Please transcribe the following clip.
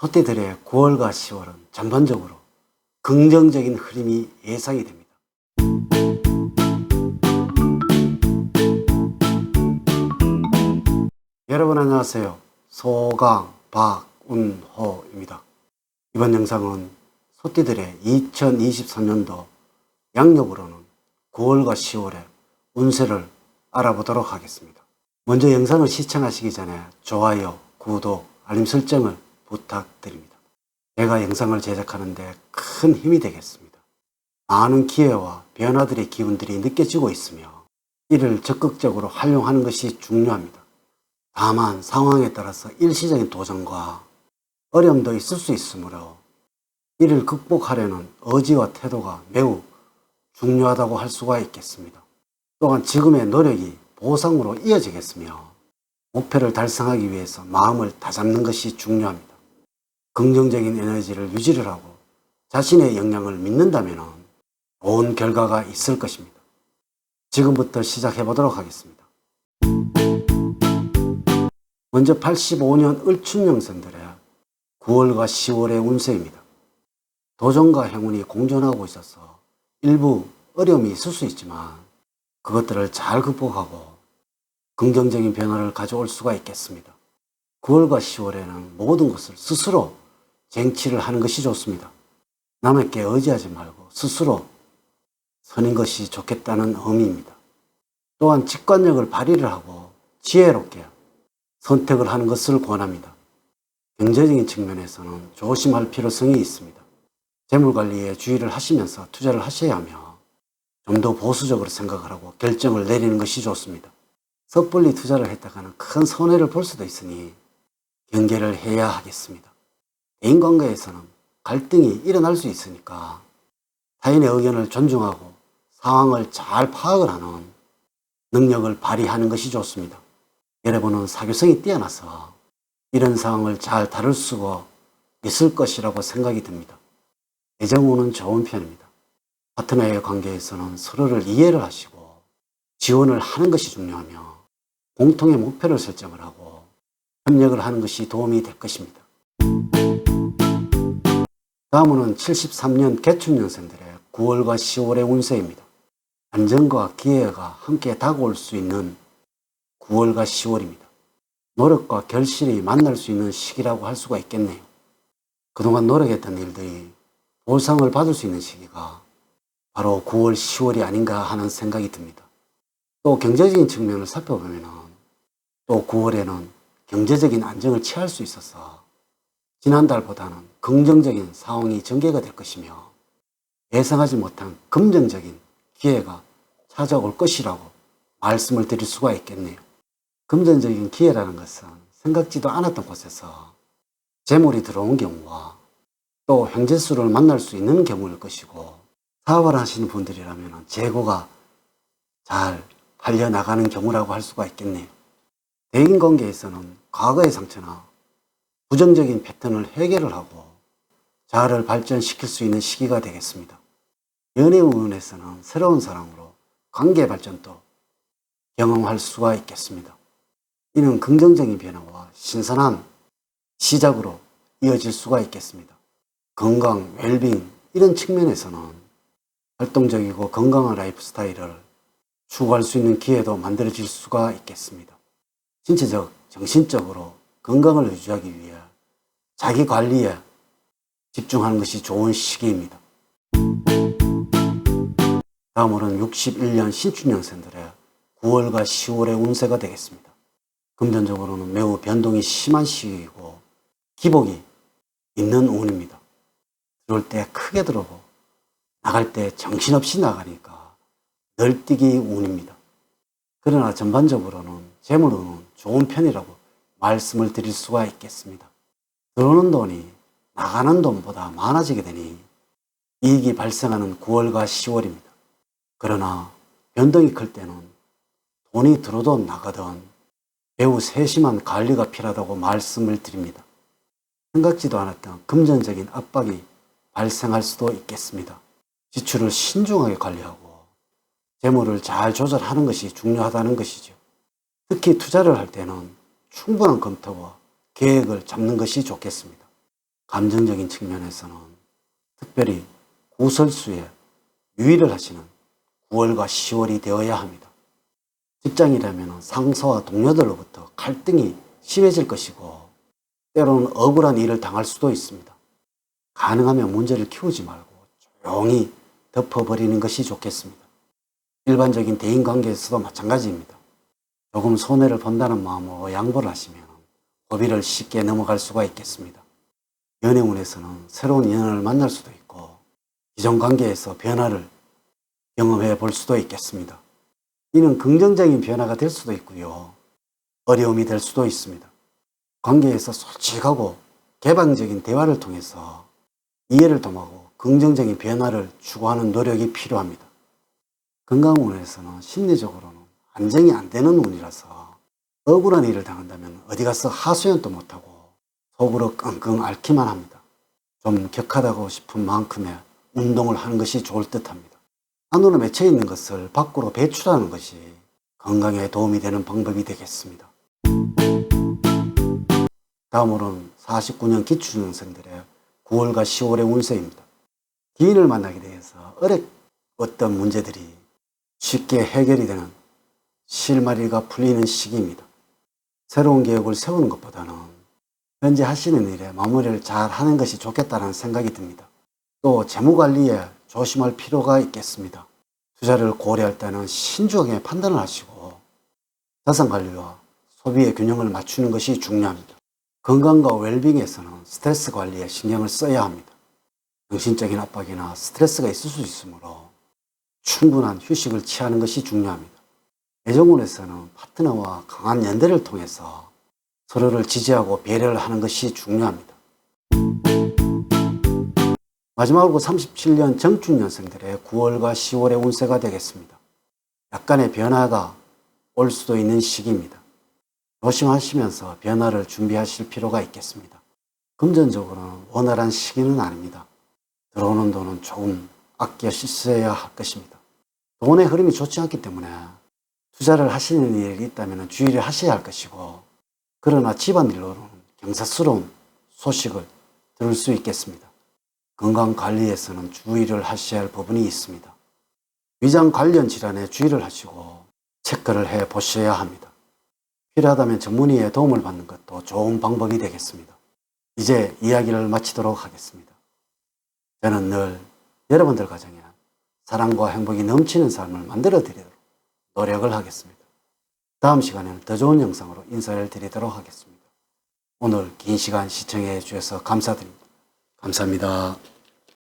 소띠들의 9월과 10월은 전반적으로 긍정적인 흐름이 예상이 됩니다. 여러분 안녕하세요. 소강 박운호입니다. 이번 영상은 소띠들의 2023년도 양력으로는 9월과 10월의 운세를 알아보도록 하겠습니다. 먼저 영상을 시청하시기 전에 좋아요, 구독, 알림 설정을 부탁드립니다. 제가 영상을 제작하는데 큰 힘이 되겠습니다. 많은 기회와 변화들의 기운들이 느껴지고 있으며 이를 적극적으로 활용하는 것이 중요합니다. 다만 상황에 따라서 일시적인 도전과 어려움도 있을 수 있으므로 이를 극복하려는 의지와 태도가 매우 중요하다고 할 수가 있겠습니다. 또한 지금의 노력이 보상으로 이어지겠으며 목표를 달성하기 위해서 마음을 다잡는 것이 중요합니다. 긍정적인 에너지를 유지를 하고 자신의 역량을 믿는다면 좋은 결과가 있을 것입니다. 지금부터 시작해 보도록 하겠습니다. 먼저 85년 을춘년생들의 9월과 10월의 운세입니다. 도전과 행운이 공존하고 있어서 일부 어려움이 있을 수 있지만 그것들을 잘 극복하고 긍정적인 변화를 가져올 수가 있겠습니다. 9월과 10월에는 모든 것을 스스로 쟁취를 하는 것이 좋습니다. 남에게 의지하지 말고 스스로 서는 것이 좋겠다는 의미입니다. 또한 직관력을 발휘를 하고 지혜롭게 선택을 하는 것을 권합니다. 경제적인 측면에서는 조심할 필요성이 있습니다. 재물 관리에 주의를 하시면서 투자를 하셔야 하며 좀 더 보수적으로 생각을 하고 결정을 내리는 것이 좋습니다. 섣불리 투자를 했다가는 큰 손해를 볼 수도 있으니 경계를 해야 하겠습니다. 대인관계에서는 갈등이 일어날 수 있으니까 타인의 의견을 존중하고 상황을 잘 파악을 하는 능력을 발휘하는 것이 좋습니다. 여러분은 사교성이 뛰어나서 이런 상황을 잘 다룰 수가 있을 것이라고 생각이 듭니다. 애정운은 좋은 편입니다. 파트너의 관계에서는 서로를 이해를 하시고 지원을 하는 것이 중요하며 공통의 목표를 설정을 하고 협력을 하는 것이 도움이 될 것입니다. 다음은 73년 개축년생들의 9월과 10월의 운세입니다. 안정과 기회가 함께 다가올 수 있는 9월과 10월입니다. 노력과 결실이 만날 수 있는 시기라고 할 수가 있겠네요. 그동안 노력했던 일들이 보상을 받을 수 있는 시기가 바로 9월, 10월이 아닌가 하는 생각이 듭니다. 또 경제적인 측면을 살펴보면 또 9월에는 경제적인 안정을 취할 수 있어서 지난달보다는 긍정적인 상황이 전개가 될 것이며 예상하지 못한 긍정적인 기회가 찾아올 것이라고 말씀을 드릴 수가 있겠네요. 금전적인 기회라는 것은 생각지도 않았던 곳에서 재물이 들어온 경우와 또 형제수를 만날 수 있는 경우일 것이고 사업을 하시는 분들이라면 재고가 잘 팔려나가는 경우라고 할 수가 있겠네요. 대인관계에서는 과거의 상처나 부정적인 패턴을 해결을 하고 자아를 발전시킬 수 있는 시기가 되겠습니다. 연애 부분에서는 새로운 사랑으로 관계 발전도 경험할 수가 있겠습니다. 이는 긍정적인 변화와 신선한 시작으로 이어질 수가 있겠습니다. 건강, 웰빙 이런 측면에서는 활동적이고 건강한 라이프 스타일을 추구할 수 있는 기회도 만들어질 수가 있겠습니다. 신체적, 정신적으로 건강을 유지하기 위해 자기 관리에 집중하는 것이 좋은 시기입니다. 다음으로는 61년 신축년생들의 9월과 10월의 운세가 되겠습니다. 금전적으로는 매우 변동이 심한 시기이고 기복이 있는 운입니다. 들어올 때 크게 들어오고 나갈 때 정신없이 나가니까 널뛰기 운입니다. 그러나 전반적으로는 재물운은 좋은 편이라고 말씀을 드릴 수가 있겠습니다. 들어오는 돈이 나가는 돈보다 많아지게 되니 이익이 발생하는 9월과 10월입니다. 그러나 변동이 클 때는 돈이 들어도 나가던 매우 세심한 관리가 필요하다고 말씀을 드립니다. 생각지도 않았던 금전적인 압박이 발생할 수도 있겠습니다. 지출을 신중하게 관리하고 재물을 잘 조절하는 것이 중요하다는 것이죠. 특히 투자를 할 때는 충분한 검토와 계획을 잡는 것이 좋겠습니다. 감정적인 측면에서는 특별히 구설수에 유의를 하시는 9월과 10월이 되어야 합니다. 직장이라면 상사와 동료들로부터 갈등이 심해질 것이고 때로는 억울한 일을 당할 수도 있습니다. 가능하면 문제를 키우지 말고 조용히 덮어버리는 것이 좋겠습니다. 일반적인 대인 관계에서도 마찬가지입니다. 조금 손해를 본다는 마음으로 양보를 하시면 고비를 쉽게 넘어갈 수가 있겠습니다. 연애운에서는 새로운 인연을 만날 수도 있고 기존 관계에서 변화를 경험해 볼 수도 있겠습니다. 이는 긍정적인 변화가 될 수도 있고요. 어려움이 될 수도 있습니다. 관계에서 솔직하고 개방적인 대화를 통해서 이해를 도모하고 긍정적인 변화를 추구하는 노력이 필요합니다. 건강운에서는 심리적으로는 안정이 안 되는 운이라서 억울한 일을 당한다면 어디 가서 하소연도 못하고 속으로 끙끙 앓기만 합니다. 좀 격하다고 싶은 만큼의 운동을 하는 것이 좋을 듯 합니다. 안으로 맺혀 있는 것을 밖으로 배출하는 것이 건강에 도움이 되는 방법이 되겠습니다. 다음으로는 49년 기출년생들의 9월과 10월의 운세입니다. 기인을 만나게 되어서 어렵었던 문제들이 쉽게 해결이 되는 실마리가 풀리는 시기입니다. 새로운 계획을 세우는 것보다는 현재 하시는 일에 마무리를 잘 하는 것이 좋겠다는 생각이 듭니다. 또 재무 관리에 조심할 필요가 있겠습니다. 투자를 고려할 때는 신중하게 판단을 하시고 자산 관리와 소비의 균형을 맞추는 것이 중요합니다. 건강과 웰빙에서는 스트레스 관리에 신경을 써야 합니다. 정신적인 압박이나 스트레스가 있을 수 있으므로 충분한 휴식을 취하는 것이 중요합니다. 애정운에서는 파트너와 강한 연대를 통해서 서로를 지지하고 배려를 하는 것이 중요합니다. 마지막으로 37년 정축년생들의 9월과 10월의 운세가 되겠습니다. 약간의 변화가 올 수도 있는 시기입니다. 조심하시면서 변화를 준비하실 필요가 있겠습니다. 금전적으로는 원활한 시기는 아닙니다. 들어오는 돈은 조금 아껴 쓰셔야 할 것입니다. 돈의 흐름이 좋지 않기 때문에 투자를 하시는 일이 있다면 주의를 하셔야 할 것이고 그러나 집안일로는 경사스러운 소식을 들을 수 있겠습니다. 건강 관리에서는 주의를 하셔야 할 부분이 있습니다. 위장 관련 질환에 주의를 하시고 체크를 해 보셔야 합니다. 필요하다면 전문의의 도움을 받는 것도 좋은 방법이 되겠습니다. 이제 이야기를 마치도록 하겠습니다. 저는 늘 여러분들 가정에 사랑과 행복이 넘치는 삶을 만들어 드리도록 노력을 하겠습니다. 다음 시간에는 더 좋은 영상으로 인사를 드리도록 하겠습니다. 오늘 긴 시간 시청해 주셔서 감사드립니다. 감사합니다.